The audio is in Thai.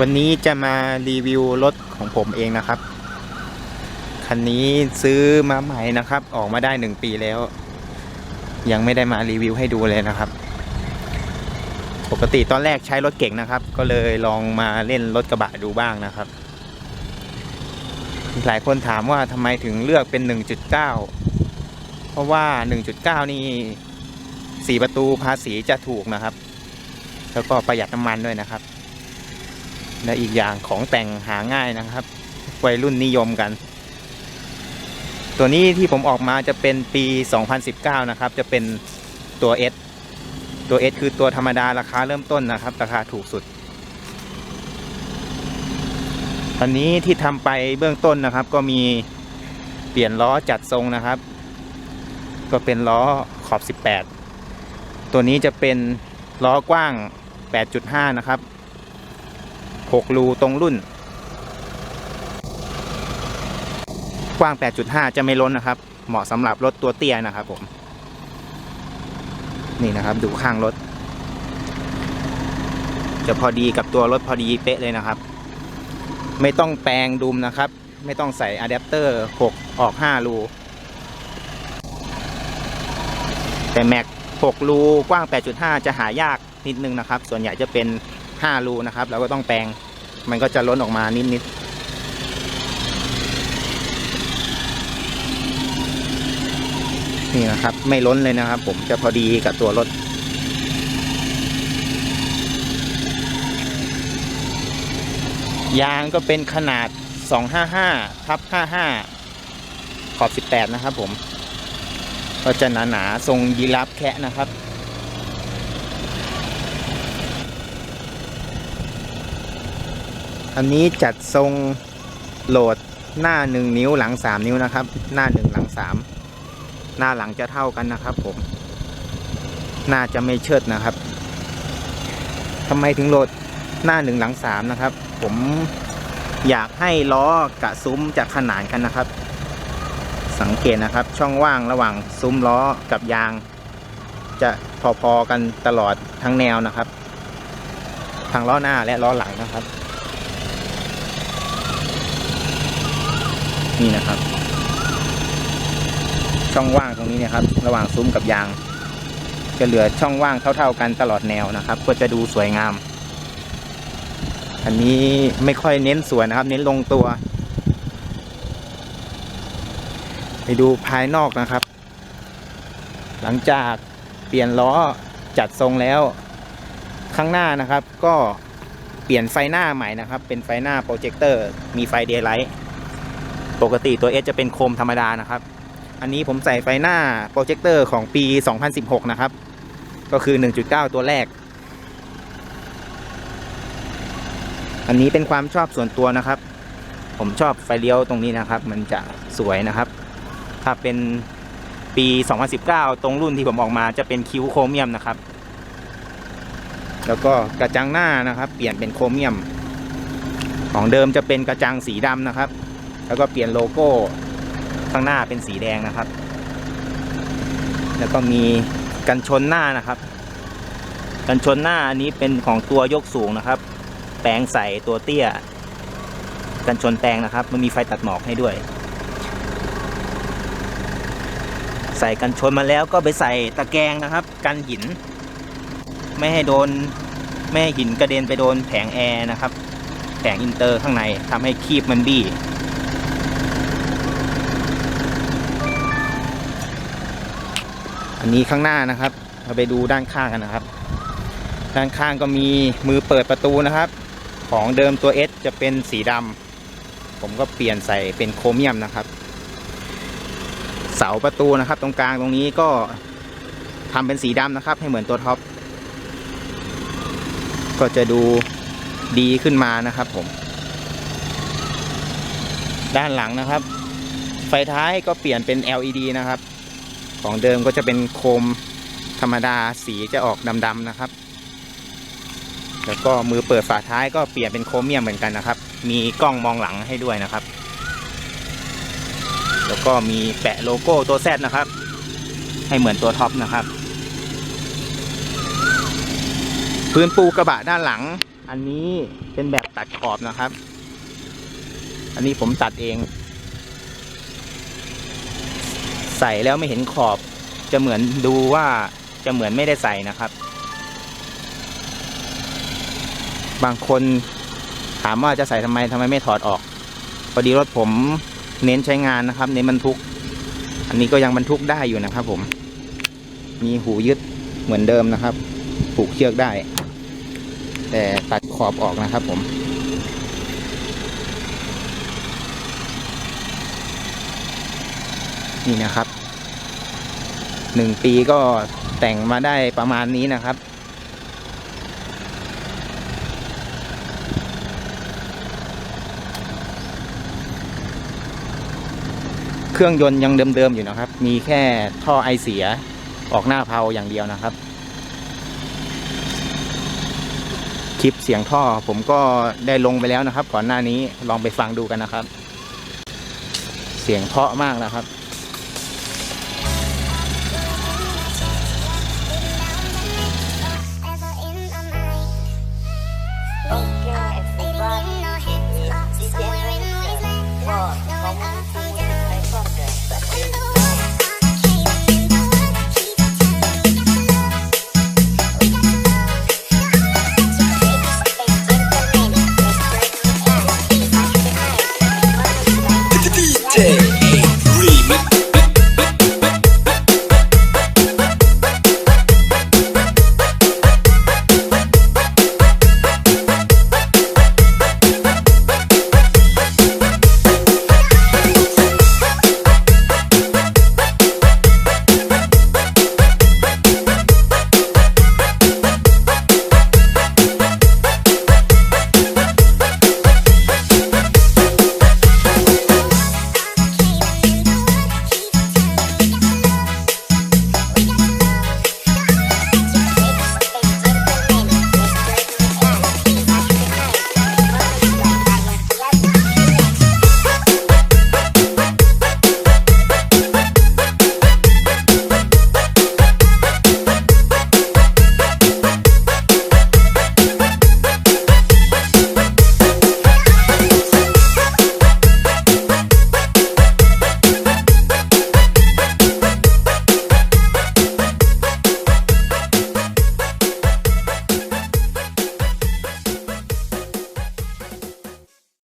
วันนี้จะมารีวิวรถของผมเองนะครับ คันนี้ซื้อมาใหม่นะครับ ออกมาได้หนึ่งปีแล้ว ยังไม่ได้มารีวิวให้ดูเลยนะครับ ปกติตอนแรกใช้รถเก่งนะครับ ก็เลยลองมาเล่นรถกระบะดูบ้างนะครับ หลายคนถามว่าทำไมถึงเลือกเป็น 1.9 เพราะว่า 1.9 นี่4ประตูภาษีจะถูกนะครับ แล้วก็ประหยัดน้ำมันด้วยนะครับ และอีกอย่างของแต่งหาง่ายนะครับ วัยรุ่นนิยมกัน ตัวนี้ที่ผมออกมาจะเป็นปี 2019 นะครับ จะเป็นตัว S ตัว S คือตัวธรรมดาราคาเริ่มต้นนะครับ ราคาถูกสุดอันนี้ที่ทำไปเบื้องต้นนะครับ ก็มีเปลี่ยนล้อจัดทรงนะครับ ก็เป็นล้อขอบ 18 ตัวนี้จะเป็นล้อกว้าง 8.5 นะครับ 6 รูตรงรุ่น กว้าง 8.5 จะไม่ล้นนะครับ เหมาะสำหรับรถตัวเตี้ยนะครับผม นี่นะครับดูข้างรถ จะพอดีกับตัวรถพอดีเป๊ะเลยนะครับ ไม่ต้องแปลงดุมนะครับ ไม่ต้องใส่อะแดปเตอร์ 6 ออก 5 รูแต่แม็ก6รูกว้าง 8.5 จะหายากนิดนึงนะครับ ส่วนใหญ่จะเป็น 5 รูนะครับเราก็ต้องแปลง มันก็จะล้นออกมานิดๆนี่นะครับไม่ล้นเลยนะครับ ผมจะพอดีกับตัวรถ ยางก็เป็นขนาด 255ทับ55 ขอบ 18 นะครับผม ก็จะหนา ๆ ทรงยีราฟแคะนะครับ อันนี้จัดทรงโหลดหน้า 1 นิ้วหลัง 3 นิ้วนะครับ หน้า 1 หลัง 3 หน้าหลังจะเท่ากันนะครับผม หน้าจะไม่เชิดนะครับทำไมถึงโหลดหน้า 1 หลัง 3 นะครับ ผมอยากให้ล้อกระซุ้มจะขนานกันนะครับ สังเกตนะครับช่องว่างระหว่างซุ้มล้อกับยาง จะพอๆกันตลอดทั้งแนวนะครับทั้งล้อหน้าและล้อหลังนะครับ นี่นะครับ ช่องว่างตรงนี้เนะครับ ระหว่างซุ้มกับยาง จะเหลือช่องว่างเท่า ๆ กันตลอดแนวนะครับ ก็จะดูสวยงาม อันนี้ไม่ค่อยเน้นสวยนะครับ เน้นลงตัว ไปดูภายนอกนะครับ หลังจากเปลี่ยนล้อจัดทรงแล้วข้างหน้านะครับก็เปลี่ยนไฟหน้าใหม่นะครับ เป็นไฟหน้าโปรเจคเตอร์มีไฟเดย์ไลท์ ปกติตัว S จะเป็นโคมธรรมดานะครับ อันนี้ผมใส่ไฟหน้าโปรเจคเตอร์ของปี 2016 นะครับ ก็คือ 1.9 ตัวแรก อันนี้เป็นความชอบส่วนตัวนะครับ ผมชอบไฟเลี้ยวตรงนี้นะครับ มันจะสวยนะครับ ถ้าเป็นปี 2019 ตรงรุ่นที่ผมออกมาจะเป็นคิวโครเมียมนะครับ แล้วก็กระจังหน้านะครับ เปลี่ยนเป็นโครเมียม ของเดิมจะเป็นกระจังสีดำนะครับ แล้วก็เปลี่ยนโลโก้ข้างหน้าเป็นสีแดงนะครับ แล้วก็มีกันชนหน้านะครับ กันชนหน้าอันนี้เป็นของตัวยกสูงนะครับ แปลงใส่ตัวเตี้ย กันชนแปลงนะครับ มันมีไฟตัดหมอกให้ด้วย ใส่กันชนมาแล้วก็ไปใส่ตะแกรงนะครับ กันหิน ไม่ให้โดนไม่ให้หินกระเด็นไปโดนแผงแอร์นะครับ แผงอินเตอร์ข้างในทำให้คีบมันบี้ อันนี้ข้างหน้านะครับ เราไปดูด้านข้างกันนะครับ ด้านข้างก็มีมือเปิดประตูนะครับ ของเดิมตัว S จะเป็นสีดำผมก็เปลี่ยนใส่เป็นโครเมียมนะครับ เสาประตูนะครับ ตรงกลางตรงนี้ก็ทำเป็นสีดำนะครับ ให้เหมือนตัวท็อปก็จะดูดีขึ้นมานะครับผม ด้านหลังนะครับ ไฟท้ายก็เปลี่ยนเป็น LED นะครับ ของเดิมก็จะเป็นโคมธรรมดาสีจะออกดำๆนะครับ แล้วก็มือเปิดฝาท้ายก็เปลี่ยนเป็นโครเมียมเหมือนกันนะครับ มีกล้องมองหลังให้ด้วยนะครับ แล้วก็มีแปะโลโก้ตัว Z นะครับ ให้เหมือนตัวท็อปนะครับ พื้นปูกระบะด้านหลัง อันนี้เป็นแบบตัดขอบนะครับ อันนี้ผมตัดเอง ใส่แล้วไม่เห็นขอบจะเหมือนดูว่าจะเหมือนไม่ได้ใส่นะครับ บางคนถามว่าจะใส่ทำไมทำไมไม่ถอดออกพอดีรถผมเน้นใช้งานนะครับ เน้นบรรทุก อันนี้ก็ยังบรรทุกได้อยู่นะครับ ผม มีหูยึดเหมือนเดิมนะครับ ผูกเชือกได้ แต่ตัดขอบออกนะครับผม นี่นะครับหนึ่งปีก็แต่งมาได้ประมาณนี้นะครับ เครื่องยนต์ยังเดิมๆอยู่นะครับ มีแค่ท่อไอเสียออกหน้าเพลาอย่างเดียวนะครับคลิปเสียงท่อผมก็ได้ลงไปแล้วนะครับ ก่อนหน้านี้ลองไปฟังดูกันนะครับ เสียงเพาะมากนะครับ day.